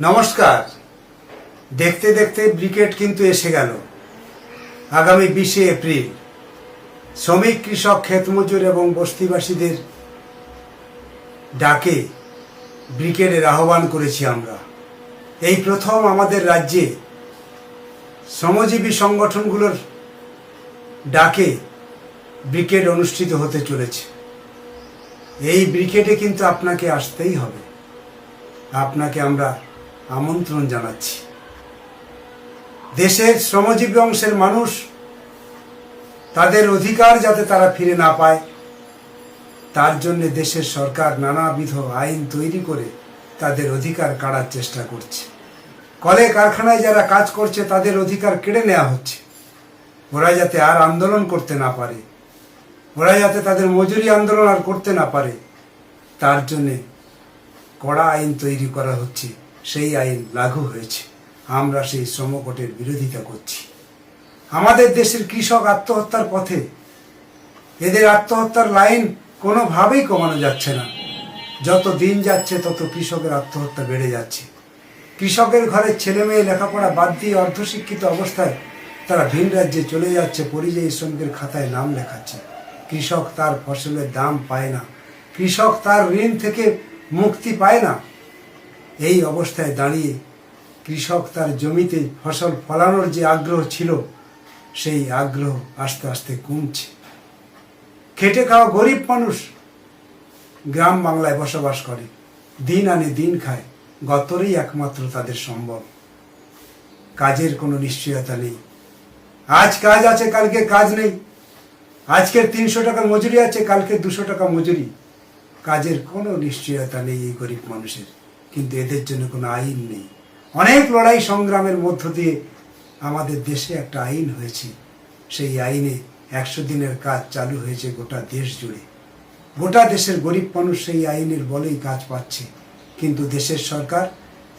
নমস্কার। দেখতে দেখতে ব্রিকেট কিন্তু এসে গেল। আগামী বিশে এপ্রিল, শ্রমিক, কৃষক, ক্ষেতমজুর এবং বস্তিবাসীদের ডাকে ব্রিগেডের আহ্বান করেছি আমরা। এই প্রথম আমাদের রাজ্যে শ্রমজীবী সংগঠনগুলোর ডাকে ব্রিগেড অনুষ্ঠিত হতে চলেছে। এই ব্রিকেটে কিন্তু আপনাকে আসতেই হবে। আপনাকে আমরা আমন্ত্রণ জানাচ্ছি। দেশের শ্রমজীবী অংশের মানুষ তাদের অধিকার যাতে তারা ফিরে না পায়, তার জন্য দেশের সরকার নানাবিধ আইন তৈরি করে তাদের অধিকার কাড়ার চেষ্টা করছে। কলে কারখানায় যারা কাজ করছে, তাদের অধিকার কেড়ে নেওয়া হচ্ছে। ওরা যাতে আর আন্দোলন করতে না পারে, ওরা যাতে তাদের মজুরি আন্দোলন আর করতে না পারে, তার জন্যে কড়া আইন তৈরি করা হচ্ছে। সেই আইন লাগু হয়েছে। আমরা সেই শ্রমকোটের বিরোধিতা করছি। আমাদের দেশের কৃষক আত্মহত্যার পথে এদের আত্মহত্যার লাইন কোনোভাবেই কমানো যাচ্ছে না। যত দিন যাচ্ছে, তত কৃষকের আত্মহত্যা বেড়ে যাচ্ছে। কৃষকের ঘরের ছেলে মেয়ে লেখাপড়া বাদ দিয়ে অর্ধশিক্ষিত অবস্থায় তারা ভিন রাজ্যে চলে যাচ্ছে, পরিযায়ী শ্রমিকের খাতায় নাম লেখাচ্ছে। কৃষক তার ফসলের দাম পায় না। কৃষক তার ঋণ থেকে মুক্তি পায় না। এই অবস্থায় দাঁড়িয়ে কৃষক তার জমিতে ফসল ফলানোর যে আগ্রহ ছিল, সেই আগ্রহ আস্তে আস্তে কমছে। খেটে খাওয়া গরিব মানুষ গ্রাম বাংলায় বসবাস করে, দিন আনে দিন খায়, গতরেই একমাত্র তাদের সম্ভব কাজের কোনো নিশ্চয়তা নেই। আজ কাজ আছে, কালকে কাজ নেই। আজকের তিনশো টাকা মজুরি আছে, কালকে দুশো টাকা মজুরি। কাজের কোনো নিশ্চয়তা নেই এই গরিব মানুষের। কিন্তু এদের জন্য কোনো আইন নেই। অনেক লড়াই সংগ্রামের মধ্য দিয়ে আমাদের দেশে একটা আইন হয়েছে। সেই আইনে একশো দিনের কাজ চালু হয়েছে গোটা দেশ জুড়ে। গোটা দেশের গরিব মানুষ সেই আইনের বলেই কাজ পাচ্ছে। কিন্তু দেশের সরকার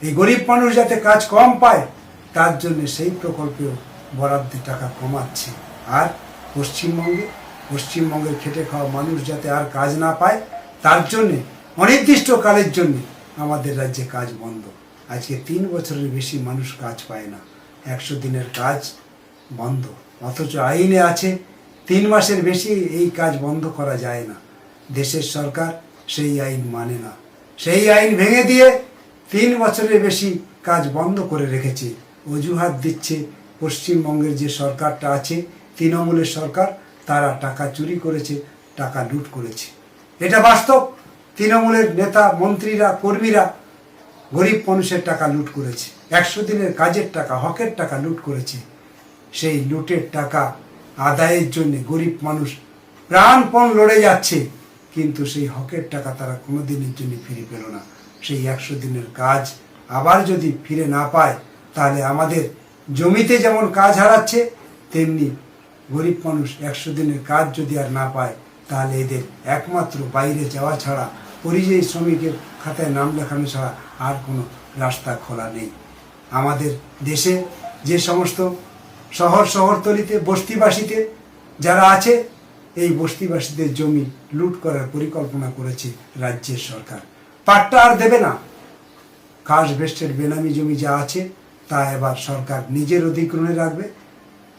এই গরিব মানুষ যাতে কাজ কম পায়, তার জন্য সেই প্রকল্পেও বরাদ্দে টাকা কমাচ্ছে। আর পশ্চিমবঙ্গে, পশ্চিমবঙ্গের খেটে খাওয়া মানুষ যাতে আর কাজ না পায়, তার জন্যে অনির্দিষ্ট কালের জন্য আমাদের রাজ্যে কাজ বন্ধ। আজকে তিন বছরের বেশি মানুষ কাজ পায় না। একশো দিনের কাজ বন্ধ। অথচ আইনে আছে, তিন মাসের বেশি এই কাজ বন্ধ করা যায় না। দেশের সরকার সেই আইন মানে না। সেই আইন ভেঙে দিয়ে তিন বছরের বেশি কাজ বন্ধ করে রেখেছে। অজুহাত দিচ্ছে পশ্চিমবঙ্গের যে সরকারটা আছে, তৃণমূলের সরকার, তারা টাকা চুরি করেছে, টাকা লুট করেছে। এটা বাস্তব। তৃণমূলের নেতা, মন্ত্রীরা, কর্মীরা গরিব মানুষের টাকা লুট করেছে। একশো দিনের কাজের টাকা, হকের টাকা লুট করেছে। সেই লুটের টাকা আদায়ের জন্য গরিব মানুষ প্রাণপণ লড়ে যাচ্ছে। কিন্তু সেই হকের টাকা তারা কোনো দিনের জন্য ফিরে পেল না। সেই একশো দিনের কাজ আবার যদি ফিরে না পায়, তাহলে আমাদের জমিতে যেমন কাজ হারাচ্ছে, তেমনি গরিব মানুষ একশো দিনের কাজ যদি আর না পায় তাহলে এদের একমাত্র বাইরে যাওয়া ছাড়া, পরিযায়ী শ্রমিকের খাতায় নাম লেখানো ছাড়া আর কোনো রাস্তা খোলা নেই। আমাদের দেশে যে সমস্ত শহর শহরতলিতে বস্তিবাসীতে যারা আছে, এই বস্তিবাসীদের জমি লুট করার পরিকল্পনা করেছে রাজ্যের সরকার। পাট্টা আর দেবে না। কাশ বেস্টের বেনামি জমি যা আছে, তা এবার সরকার নিজের অধিগ্রহণে রাখবে।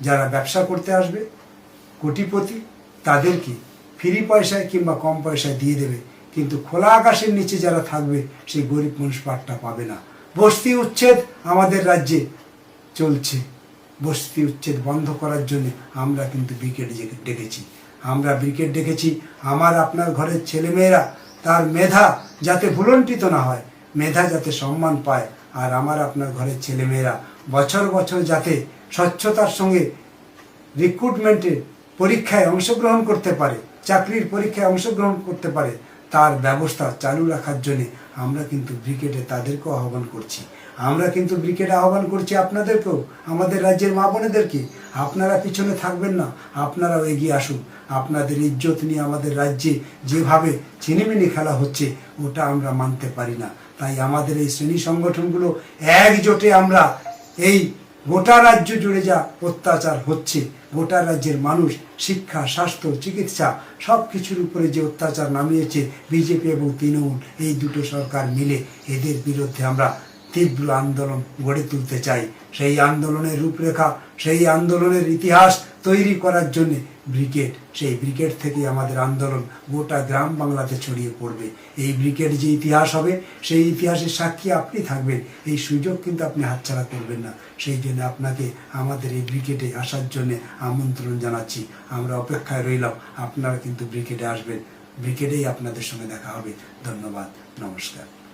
যারা ব্যবসা করতে আসবে, কোটিপতি তাদেরকে ফ্রি পয়সায় কিংবা কম পয়সায় দিয়ে দেবে। কিন্তু খোলা আকাশের নিচে যারা থাকবে, সেই গরিব মানুষ পাট্টা পাবে না। বস্তি উচ্ছেদ আমাদের রাজ্যে চলছে। বস্তি উচ্ছেদ বন্ধ করার জন্য আমরা কিন্তু ব্রিগেড ডেকেছি। আমরা ব্রিকেট ডেকেছি। আমার, আপনার ঘরের ছেলেমেয়েরা, তার মেধা যাতে ভুলণ্ঠিত না হয়, মেধা যাতে সম্মান পায়। আর আমার, আপনার ঘরের ছেলেমেয়েরা, বছর বছর যাতে স্বচ্ছতার সঙ্গে রিক্রুটমেন্টে পরীক্ষায় অংশগ্রহণ করতে পারে। চাকরির পরীক্ষায় অংশগ্রহণ করতে পারে, তার ব্যবস্থা চালু রাখার জন্য আমরা কিন্তু ব্রিগেডে তাদেরকেও আহ্বান করছি। আমরা কিন্তু ব্রিগেডে আহ্বান করছি আপনাদেরকেও, আমাদের রাজ্যের মা বোনেদেরকে। আপনারা পিছনে থাকবেন না, আপনারাও এগিয়ে আসুন। আপনাদের ইজ্জত নিয়ে আমাদের রাজ্যে যেভাবে ছিনিমিনি খেলা হচ্ছে, ওটা আমরা মানতে পারি না। তাই আমাদের এই শ্রেণি সংগঠনগুলো একজোটে আমরা এই গোটা রাজ্য জুড়ে যা অত্যাচার হচ্ছে, গোটা রাজ্যের মানুষ শিক্ষা, স্বাস্থ্য, চিকিৎসা সব কিছুর উপরে যে অত্যাচার নামিয়েছে, বিজেপি এবং তৃণমূল, এই দুটো সরকার মিলে এদের বিরুদ্ধে আমরা তীব্র আন্দোলন গড়ে তুলতে চাই। সেই আন্দোলনের রূপরেখা, সেই আন্দোলনের ইতিহাস তৈরি করার জন্য ব্রিগেড, সেই ব্রিগেড থেকে আমাদের আন্দোলন গোটা গ্রাম বাংলাতে ছড়িয়ে পড়বে। এই ব্রিগেড যে ইতিহাস হবে, সেই ইতিহাসের সাক্ষী আপনি থাকবেন। এই সুযোগ কিন্তু আপনি হাতছাড়া করবেন না। সেই জন্য আপনাকে আমাদের এই ব্রিগেডে আসার জন্য আমন্ত্রণ জানাচ্ছি। আমরা অপেক্ষায় রইলাম, আপনারা কিন্তু ব্রিগেডে আসবেন। ব্রিগেডেই আপনাদের সঙ্গে দেখা হবে। ধন্যবাদ। নমস্কার।